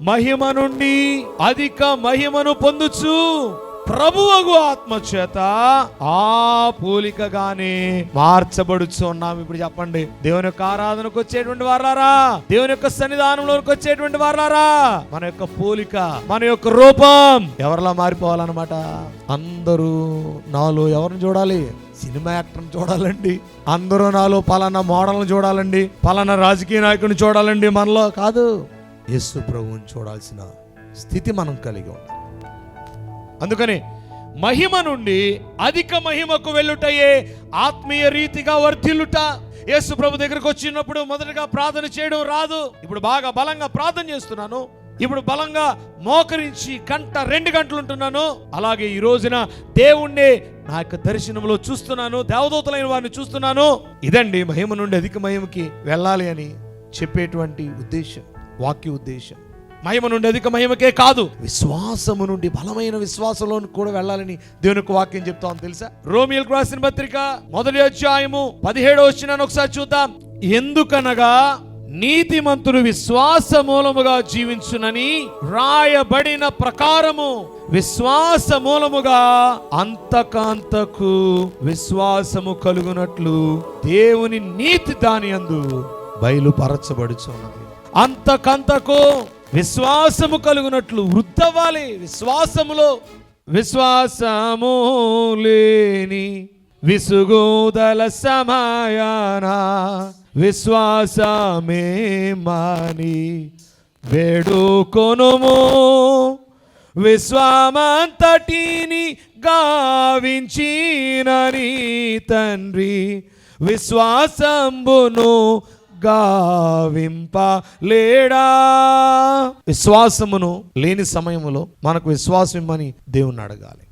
మహిమ నుండి అధిక మహిమను పొందుచు ప్రభువగు ఆత్మ చేత ఆ పోలికగానే మార్చబడుచు ఉన్నాం ఇప్పుడు చెప్పండి. దేవుని యొక్క ఆరాధనకు వచ్చేటువంటి వారారా దేవుని యొక్క సన్నిధానంలోకి వచ్చేటువంటి వారారా మన యొక్క పోలిక మన యొక్క రూపం ఎవరిలా మారిపోవాలన్నమాట? అందరూ నాలో ఎవరిని చూడాలి? సినిమా యాక్టర్ని చూడాలండి. అందరూ నాలో పలానా మోడల్ని చూడాలండి. పలానా రాజకీయ నాయకుడిని చూడాలండి. మనలో కాదు. యేసు ప్రభువుని చూడాల్సిన స్థితి మనం కలిగి ఉన్నాం. అందుకని మహిమ నుండి అధిక మహిమకు వెళ్ళుటయే ఆత్మీయ రీతిగా వర్ధిల్లుట. యేసు ప్రభు దగ్గరకు వచ్చినప్పుడు మొదటగా ప్రార్థన చేయడం రాదు. ఇప్పుడు బాగా బలంగా ప్రార్థన చేస్తున్నాను. ఇప్పుడు బలంగా మోకరించి గంట రెండు గంటలు ఉంటున్నాను. అలాగే ఈ రోజున దేవుణ్ణి నా యొక్క దర్శనంలో చూస్తున్నాను. దేవదూతలైన వారిని చూస్తున్నాను. ఇదండి మహిమ నుండి అధిక మహిమకి వెళ్ళాలి అని చెప్పేటువంటి ఉద్దేశం. వాక్య ఉద్దేశం. మహిమ నుండి అధిక మహిమకే కాదు. విశ్వాసము నుండి బలమైన విశ్వాసంలో కూడా వెళ్ళాలని దేవుని యొక్క వాక్యం చెప్తాం తెలుసా? రోమియల్ రాసిన పత్రిక మొదటి అధ్యాయము పదిహేడో వచ్చినాను ఒకసారి చూద్దాం. ఎందుకనగా నీతిమంతుడు విశ్వాస మూలముగా జీవించునని రాయబడిన ప్రకారము విశ్వాస మూలముగా అంతకాంతకు విశ్వాసము కలుగునట్లు దేవుని నీతి దాని అందు బయలుపరచబడుచున్నది. అంతకంతకు విశ్వాసము కలుగునట్లు వృద్ధవ్వాలి విశ్వాసములో విశ్వాసము లేని విసుగుదల సమయాన విశ్వాసమే మాని వేడుకొనుము. విశ్వామంతటిని గావించినని తండ్రి విశ్వాసంబును గావింప లేడా విశ్వాసమును లేని సమయములో మనకు విశ్వాసం ఇమ్మని దేవుణ్ణి అడగాలి.